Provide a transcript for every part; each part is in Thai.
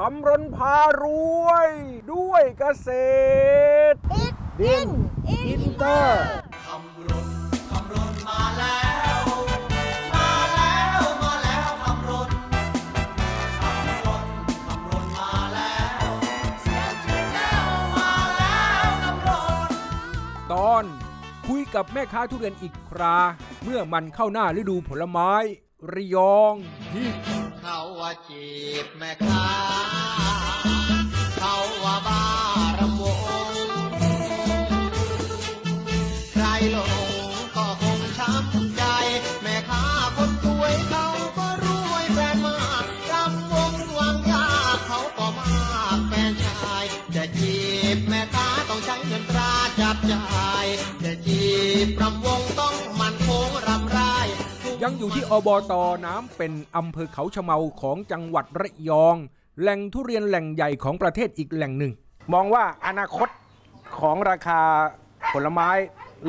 คำรนพารวย ด้วยเกษตร ดินอินเตอร์ตอนคุยกับแม่ค้าทุเรียนอีกครา เมื่อมันเข้าหน้าฤดูผลไม้ ระยองฮิตเขา ว่าจีบแม่ค้าเขาว่าบ้ารำวงใครลงก็คงช้ำใจ แม่ค้าคนสวยเขาก็รวยแฟนมากรำวงวางยาเขาก็มากแฟน ยังอยู่ที่อบตน้ำเป็นอำเภอเขาชะเมาของจังหวัดระยอง แหล่งทุเรียนแหล่งใหญ่ของประเทศอีกแหล่งหนึ่ง มองว่าอนาคตของราคาผลไม้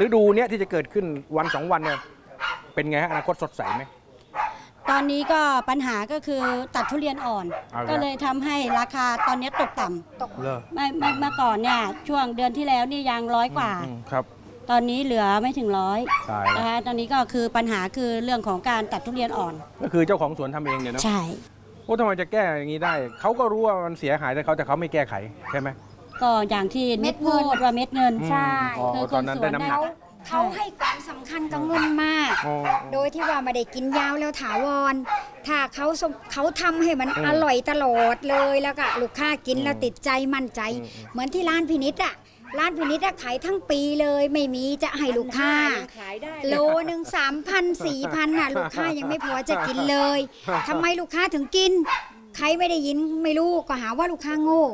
ฤดูเนี้ยที่จะเกิดขึ้นวันสองวันเนี่ยเป็นไงฮะอนาคตสดใสไหม ตอนนี้ก็ปัญหาก็คือตัดทุเรียนอ่อน เอาอีกแล้ว ก็เลยทำให้ราคาตอนนี้ตกต่ำตก เลอไม่ไม่เมื่อก่อนเนี่ยช่วงเดือนที่แล้วนี่ยังร้อยกว่าครับ ตอนนี้เหลือไม่ถึงร้อยตายแล้วนะคะตอนนี้ก็คือปัญหาคือเรื่องของการตัดทุเรียนอ่อน ก็คือเจ้าของสวนทำเองเนี่ยเนาะใช่ โอ้ทำไมจะแก้อย่างนี้ได้ เขาก็รู้ว่ามันเสียหายแต่เขาแต่เขาไม่แก้ไขใช่ไหม ก็อย่างที่เม็นิดดเงิพูนดว่าเม็ดเงินอืมใช่ อ๋อคือตอนนั้นได้น้ำหนักเขาเขาให้ความสำคัญกับเงินมาก อ๋อ โดยที่ว่าไม่ได้กินยาวแล้วถาวร ถ้าเขาสมเขาทำให้มันอืมอร่อยตลอดเลยแล้วก็ลูกค้ากินแล้วติดใจมั่นใจ อืมอืมเหมือนที่ร้านพินิษอะ ร้านพินิษอะขายทั้งปีเลยไม่มีจะให้ลูกค้าโลหนึ่งสามพันสี่พันน่ะ ลูกค้ายังไม่พอจะกินเลยทำไมลูกค้าถึงกิน ใครไม่ได้ยินไม่รู้ก็หาว่าลูกค้าโง่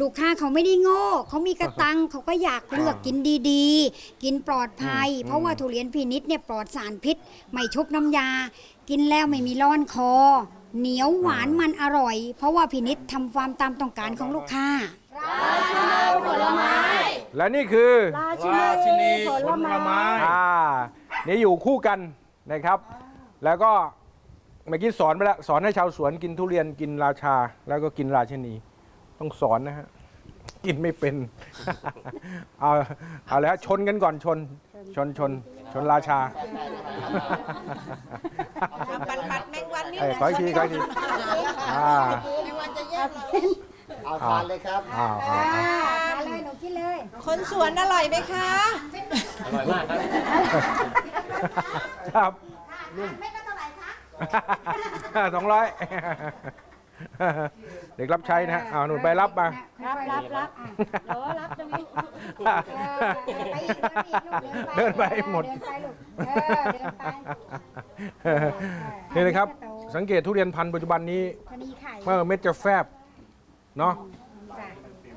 ลูกค้าเขาไม่ได้โง่เขามีกระตังเขาก็อยากเลือกกินดีๆ กินปลอดภัยอืมเพราะว่าทุเรียนพินิษเนี่ยปลอดสารพิษ ไม่ชุบน้ำยา กินแล้วไม่มีร้อนคอ เหนียวหวานมันอร่อย เพราะว่าพินิษทำความตามต้องการของลูกค้า และนี่คือราชินีผลไม้ อ่านี่อยู่คู่กันนะครับ แล้วก็เมื่อกี้สอนไปแล้วสอนให้ชาวสวนกินทุเรียนกินราชา แล้วก็กินราชินี ต้องสอนนะฮะกินไม่เป็น เอาเอาแล้วชนกันก่อนชน ชนชนชนราชา ปัดปัดแมงวันนี่เอ้ยขออีกทีขออีกทีอ่า แมงวันจะแยกเรา เอาทานเลยครับ อ้าวอ้าวอ้าวเลยหนู กินเลยคนสวนอร่อยไหมคะครับสองร้อยเด็กรับใช้นะฮะเอาหนุนไปรับมารับรับรับโอ้รับตรงนี้เดินไปหมด เดินไปลูกเออเดินไปนี่นะครับสังเกตทุเรียนพันธุ์ปัจจุบันนี้พอดีไข่ เมื่อเม็ดจะแฟบเนาะ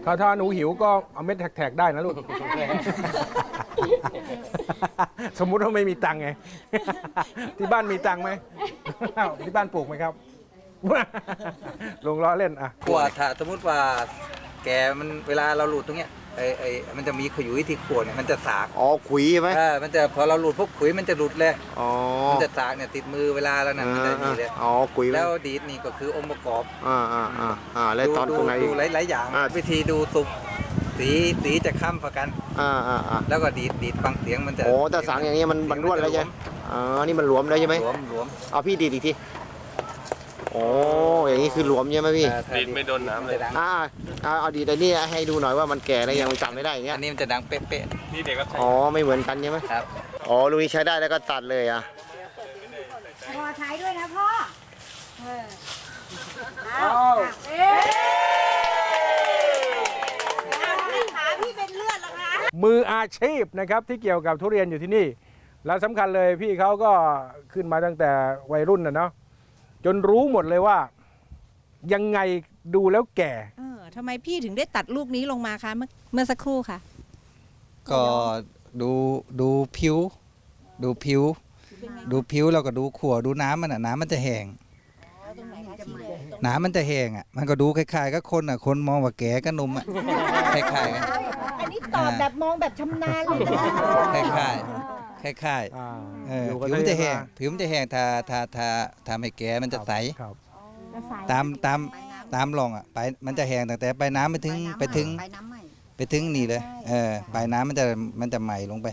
ถ้าถ้าหนูหิวก็เอาเม็ดแท็กๆได้นะลูก สมมุติว่าไม่มีตังค์ไง ที่บ้านมีตังค์ไหมอ้าวที่บ้านปลูกไหมครับ ลงล้อเล่นอะ กลัวถ้าสมมติว่าแกมันเวลาเราหลุดตรงเนี้ย ไอ้ไอ้มันจะมีขยุยที่ขวดเนี่ยมันจะสากอ๋อขุยใช่ไหมเออมันจะพอเราหลุดพวกขุยมันจะหลุดเลยอ๋อมันจะสากเนี่ยติดมือเวลาแล้วนะมันจะดีเลยอ๋อขุยแล้วดีดนี่ก็คือองค์ประกอบอ่าอ่าอ่าอ่าแล้วตอนดูตรงไหนดูหลายๆอย่างอ่าวิธีดูสุกสีสีจะค้ำประกันอ่าอ่าอ่าแล้วก็ดีดดีดฟังเสียงมันจะโอ้แต่สางอย่างนี้มันมันรวดแล้วใช่ไหมอ๋อนี่มันหลวมแล้วใช่ไหมหลวมหลวมเอาพี่ดีดอีกที โอ้อย่างนี้คือหลวมใช่ไหมพี่เออถ้าดีดไม่โดนน้ำเลย อ่าเอาเอาดีดแต่นี่ให้ดูหน่อยว่ามันแก่แล้วยังจำไม่ได้อย่างเงี้ยอันนี้มันจะดังเป๊ะอ๋อไม่เหมือนกันใช่ไหมๆครับ อ๋อลูกนี้ใช้ได้แล้วก็ตัดเลยอะพอท้ายด้วยนะพ่อขาพี่เป็นเลือดแล้วคะ มืออาชีพนะครับที่เกี่ยวกับทุเรียนอยู่ที่นี่ แล้วสำคัญเลยพี่เขาก็ขึ้นมาตั้งแต่วัยรุ่นนะเนาะ จนรู้หมดเลยว่า ยังไงดูแล้วแก่ เออทำไมพี่ถึงได้ตัดลูกนี้ลงมาคะเมื่อเมื่อสักครู่ค่ะ ก็ดูดูผิว ดูผิว ดูผิวแล้วก็ดูขั่วดูน้ำมันอะน้ำมันจะแห้งน้ำมันจะแห้งอะ มันก็ดูคล้ายๆกับคนอะ คนมองว่าแก่กับหนุ่มอะคล้ายๆกันอันนี้ตอบแบบมองแบบชำนาญเลยนะ คล้ายๆ คล้ายอ่าๆเอออยู่กับผิวมันจะแห้งตัวเองมาผิวมันจะแห้งถ้าถ้าถ้าถ้าไม่แก่มันจะใส ครับตามตาม ตามลองอะไปมันจะแห้งตั้งแต่ไปน้ำไปถึงไปถึงไปน้ำใหม่ ไปถึงนี่เลยเออปลายน้ำมันจะมันจะใหม่ลงไป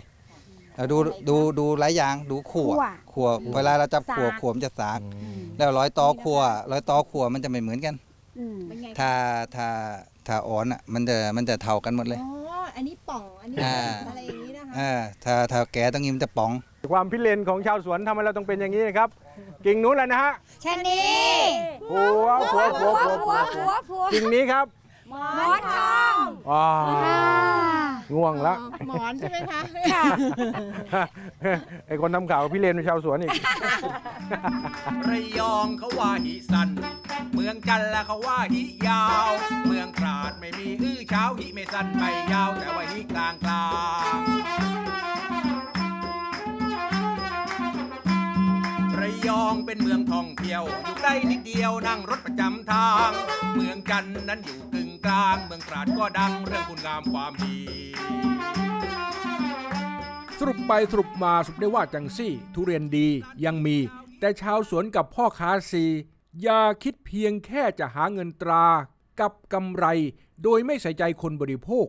เราดูดูดูหลายอย่างดูขั่วขั่วเวลาเราจับขั่วขั่วมันจะสากแล้วร้อยตอขั่วร้อยตอขั่วมันจะไม่เหมือนกัน อืมถ้าถ้าถ้าอ่อนอะมันจะมันจะเท่ากันหมดเลย อ๋อ อันนี้ป่อง อันนี้อ่า อะไรอย่างนี้นะคะ อ่าถ้าถ้าแก่ต้องยิ้มนจะป๋อง ความพิเรนของชาวสวนทำให้เราต้องเป็นอย่างนี้นะครับ กิ่งนู้นแหละนะฮะชะนีหัวหัวหัวหัวผัวผัวผัวกิ่งนี้ครับ หมอนทองอ่าอ่า ง่วงแล้วหมอนใช่ไหมคะค่ะไอคนทำข่าวพิเรนเป็นชาวสวนอีก ระยองเขาว่าหิสัน เมืองจันทร์ละเขาว่าหิยาว เมืองตราดไม่มีอื้อเช้าหิไม่สั้นไม่ยาว แต่ว่าหิกลางกลางระยองเป็นเมืองท่องเที่ยวอยู่ใกล้นิดเดียวนั่งรถประจำทาง เมืองจันทร์นั้นอยู่กึ่งกลาง เมืองตราดก็ดังเรื่องคุณงามความดีส รุปไปสรุปมาสรุปได้ว่าจังซี่ ทุเรียนดียังมี แต่ชาวสวนกับพ่อค้าซีอย่าคิดเพียงแค่จะหาเงินตรา กับกำไร โดยไม่ใส่ใจคนบริโภค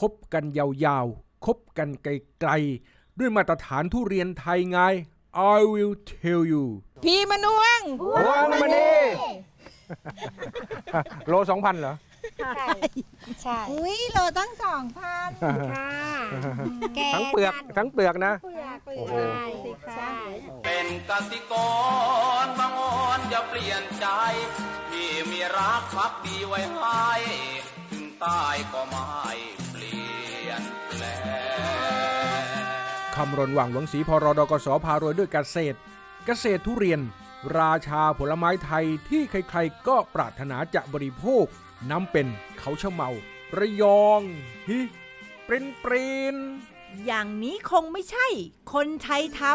คบกันยาวๆ คบกันไกลๆ ด้วยมาตรฐานทุเรียนไทยไง I will tell you พี่มะนวงวางมานี่โลสองพันเหรอ ใช่อุ้ยโลตั้งสองพันค่ะแกทั้งเปลือกทั้งเปลือกนะ เปลือกเปลืโอ้อกโห สิคะใช่เป็นกสิกรบางอ่อนอย่าเปลี่ยนใจ ที่มีรักพักดีไว้ให้ถึงตายก็ไม่เปลี่ยนแปลง คำรณหว่างหลวงศรีพรดกสพารวยด้วยเกษตร เกษตรทุเรียน ราชาผลไม้ไทยที่ใครๆก็ปรารถนาจะบริโภค น้ำเป็นเขาเชะเมา ระยองฮิปรินปรินอย่างนี้คงไม่ใช่ คนไทยทำ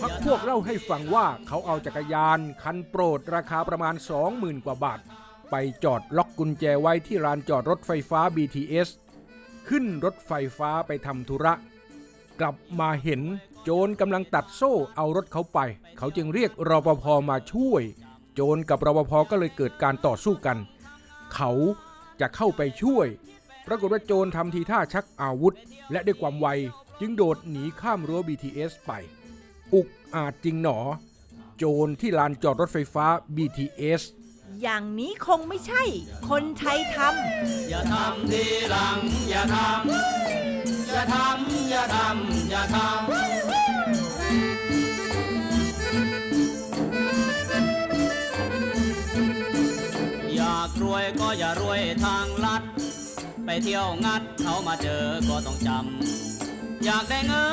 พักพวกเล่าให้ฟังว่าเขาเอาจักรยานคันโปรดราคาประมาณ 20,000 กว่าบาท ไปจอดล็อกกุญแจไว้ที่ลานจอดรถไฟฟ้า BTS ขึ้นรถไฟฟ้าไปทำธุระ กลับมาเห็น โจรกำลังตัดโซ่เอารถเขาไป เขาจึงเรียกรปภมาช่วย โจรกับรปภก็เลยเกิดการต่อสู้กัน เขาจะเข้าไปช่วย ปรากฏว่าโจรทำทีท่าชักอาวุธ และด้วยความไวจึงโดดหนีข้ามรั้ว BTS ไป อุกอาจจริงหนอ โจรที่ลานจอดรถไฟฟ้า BTS อย่างนี้คงไม่ใช่ คนไทยทำ อย่าทำทีหลัง อย่าทำ อย่าทำ อย่าทำ อย่าทำ อย่ารวยทางลัด ไปเที่ยวงัดเขามาเจอก็ต้องจำอยากได้เงิน